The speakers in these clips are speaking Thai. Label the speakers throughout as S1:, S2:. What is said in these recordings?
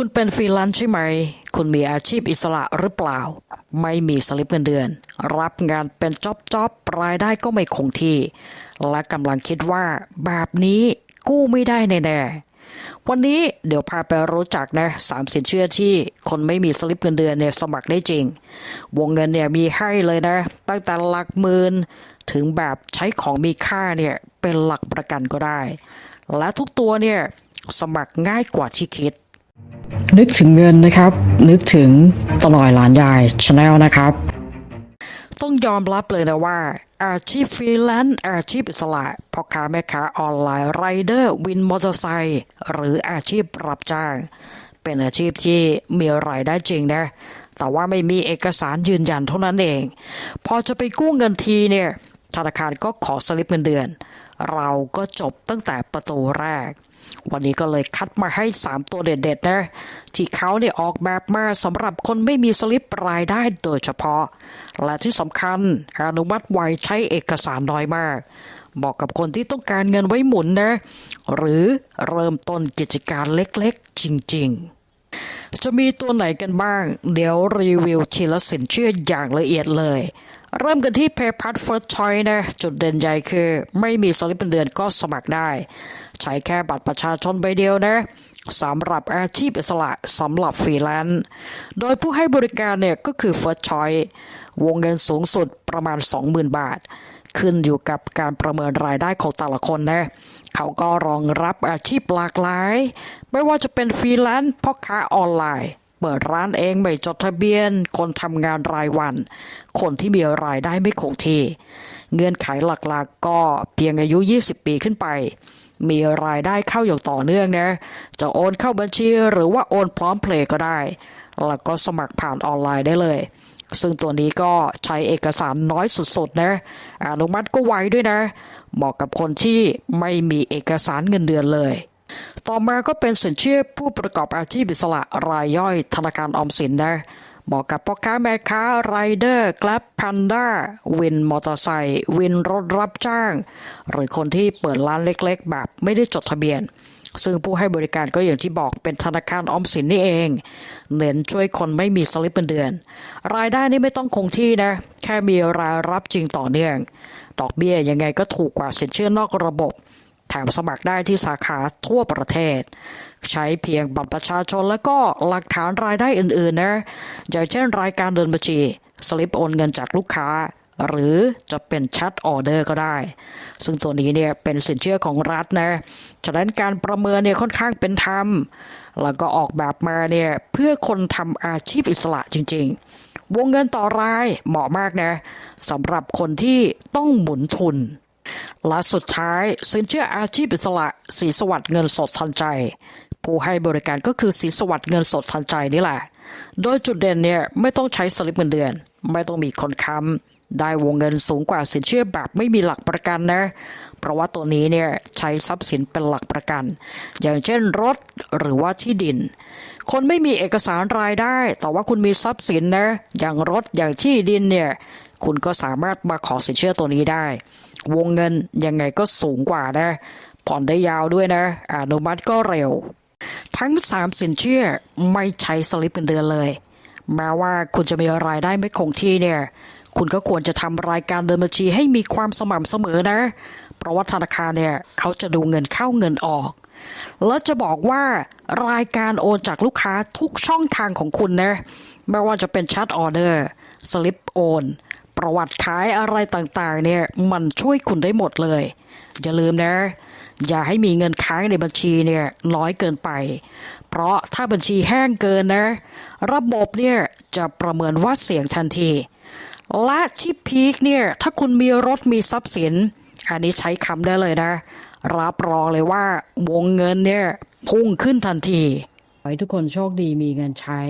S1: คุณเป็นฟรีแลนซ์ใช่ไหม คุณมีอาชีพอิสระหรือเปล่า ไม่มีสลิปเงินเดือน รับงานเป็นจ็อบจ็อบรายได้ก็ไม่คงที่ และกำลังคิดว่าแบบนี้กู้ไม่ได้แน่ๆ วันนี้เดี๋ยวพาไปรู้จักนะสามสินเชื่อที่คนไม่มีสลิปเงินเดือนเนี่ยสมัครได้จริง วงเงินเนี่ยมีให้เลยนะ ตั้งแต่หลักหมื่นถึงแบบใช้ของมีค่าเนี่ยเป็นหลักประกันก็ได้ และทุกตัวเนี่ยสมัครง่ายกว่าที่คิด นึกถึงเงินนะครับ นึกถึงตลอยหลานยายชาแนลนะครับ ต้องยอมรับเลยนะว่า อาชีพฟรีแลนซ์อาชีพอิสระพ่อค้าแม่ค้าออนไลน์ไรเดอร์วินมอเตอร์ไซค์หรืออาชีพรับจ้าง เป็นอาชีพที่มีรายได้จริงนะ แต่ว่าไม่มีเอกสารยืนยันเท่านั้นเอง พอจะไปกู้เงินทีเนี่ยธนาคารก็ขอสลิปเงินเดือน เราก็จบตั้งแต่ประตูแรก วันนี้ก็เลยคัดมาให้ 3 ตัวเด็ดๆนะที่เขาเนี่ยออกแบบมาสำหรับคนไม่มีสลิปรายได้โดยเฉพาะ และที่สำคัญอนุมัติไวใช้เอกสารน้อยมากเหมาะกับคนที่ต้องการเงินไว้หมุนนะ หรือเริ่มต้นกิจการเล็กๆ จริงๆ จะมีตัวไหนกันบ้าง เดี๋ยวรีวิวทีละสินเชื่ออย่างละเอียดเลย เริ่มกันที่ PayPal First Choice นะจุดเด่นใหญ่คือ ไม่มีสลิปเงินเดือนก็สมัครได้ ใช้แค่บัตรประชาชนใบเดียวนะสำหรับอาชีพอิสระสำหรับฟรีแลนซ์โดยผู้ให้บริการเนี่ยก็คือ First Choice วงเงินสูงสุดประมาณ 20,000 บาท ขึ้นอยู่กับการประเมินรายได้ของแต่ละคนนะเขาก็รองรับอาชีพหลากหลาย ไม่ว่าจะเป็นฟรีแลนซ์พ่อค้าออนไลน์ เปิดร้านเองไม่จดทะเบียน คนทำงานรายวัน คนที่มีรายได้ไม่คงที่ เงื่อนไขหลักๆก็เพียงอายุ 20 ปีขึ้นไป มีรายได้เข้าอย่างต่อเนื่องนะ จะโอนเข้าบัญชีหรือว่าโอนพร้อมเพลย์ก็ได้ แล้วก็สมัครผ่านออนไลน์ได้เลย ซึ่งตัวนี้ก็ใช้เอกสารน้อยสุดๆนะอนุมัติก็ไวด้วยนะ เหมาะกับคนที่ไม่มีเอกสารเงินเดือนเลย ต่อมาก็เป็นสินเชื่อผู้ประกอบอาชีพอิสระรายย่อยธนาคารออมสินนะเหมาะกับพ่อค้าแม่ค้าไรเดอร์กลับพันด้าวินมอเตอร์ไซค์วินรถรับจ้าง หรือคนที่เปิดร้านเล็กๆ แบบไม่ได้จดทะเบียน ซึ่งผู้ให้บริการก็อย่างที่บอกเป็นธนาคารออมสินนี่เอง เน้นช่วยคนไม่มีสลิปเงินเดือน รายได้นี่ไม่ต้องคงที่นะ แค่มีรายรับจริงต่อเนื่อง ดอกเบี้ยยังไงก็ถูกกว่าสินเชื่อนอกระบบ แถมสมัครได้ที่สาขาทั่วประเทศ ใช้เพียงบัตรประชาชนแล้วก็หลักฐานรายได้อื่นๆนะอย่างเช่นรายการเดินบัญชี สลิปโอนเงินจากลูกค้า หรือจะเป็นแชทออเดอร์ก็ได้ ซึ่งตัวนี้เนี่ยเป็นสินเชื่อของรัฐนะฉะนั้นการประเมินเนี่ยค่อนข้างเป็นธรรม แล้วก็ออกแบบมาเนี่ยเพื่อคนทำอาชีพอิสระจริง ๆ วงเงินต่อรายเหมาะมากนะสำหรับคนที่ต้องหมุนทุน และสุดท้ายสินเชื่ออาชีพอิสระสีสวัสดิ์เงินสดทันใจ ผู้ให้บริการก็คือสีสวัสดิ์เงินสดทันใจนี่แหละ โดยจุดเด่นเนี่ยไม่ต้องใช้สลิปเงินเดือน ไม่ต้องมีคนค้ำได้วงเงินสูงกว่าสินเชื่อแบบไม่มีหลักประกันนะ เพราะว่าตัวนี้เนี่ยใช้ทรัพย์สินเป็นหลักประกัน อย่างเช่นรถหรือว่าที่ดิน คนไม่มีเอกสารรายได้ แต่ว่าคุณมีทรัพย์สินนะอย่างรถอย่างที่ดินเนี่ย คุณก็สามารถมาขอสินเชื่อตัวนี้ได้ วงเงินยังไงก็สูงกว่านะ ผ่อนได้ยาวด้วยนะอนุมัติก็เร็ว ทั้ง 3 สินเชื่อไม่ใช้สลิปเงินเดือนเลย แม้ว่าคุณจะมีรายได้ไม่คงที่เนี่ย คุณก็ควรจะทำรายการเดินบัญชีให้มีความสม่ำเสมอนะ เพราะว่าธนาคารเนี่ยเขาจะดูเงินเข้าเงินออกแล้วจะบอกว่ารายการโอนจากลูกค้าทุกช่องทางของคุณนะ ไม่ว่าจะเป็นแชทออเดอร์ สลิปโอน ประวัติขายอะไรต่างๆ เนี่ย มันช่วยคุณได้หมดเลย อย่าลืมนะ อย่าให้มีเงินค้างในบัญชีเนี่ยน้อยเกินไป เพราะถ้าบัญชีแห้งเกินนะ ระบบเนี่ยจะประเมินว่าเสี่ยงทันที และที่พีคเนี่ย ถ้าคุณมีรถมีทรัพย์สิน อันนี้ใช้คำได้เลยนะ รับรองเลยว่าวงเงินเนี่ยพุ่งขึ้นทันทีขอให้ทุกคนโชคดีมีเงินใช้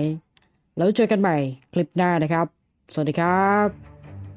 S1: แล้วเจอกันใหม่คลิปหน้านะครับ สวัสดีครับ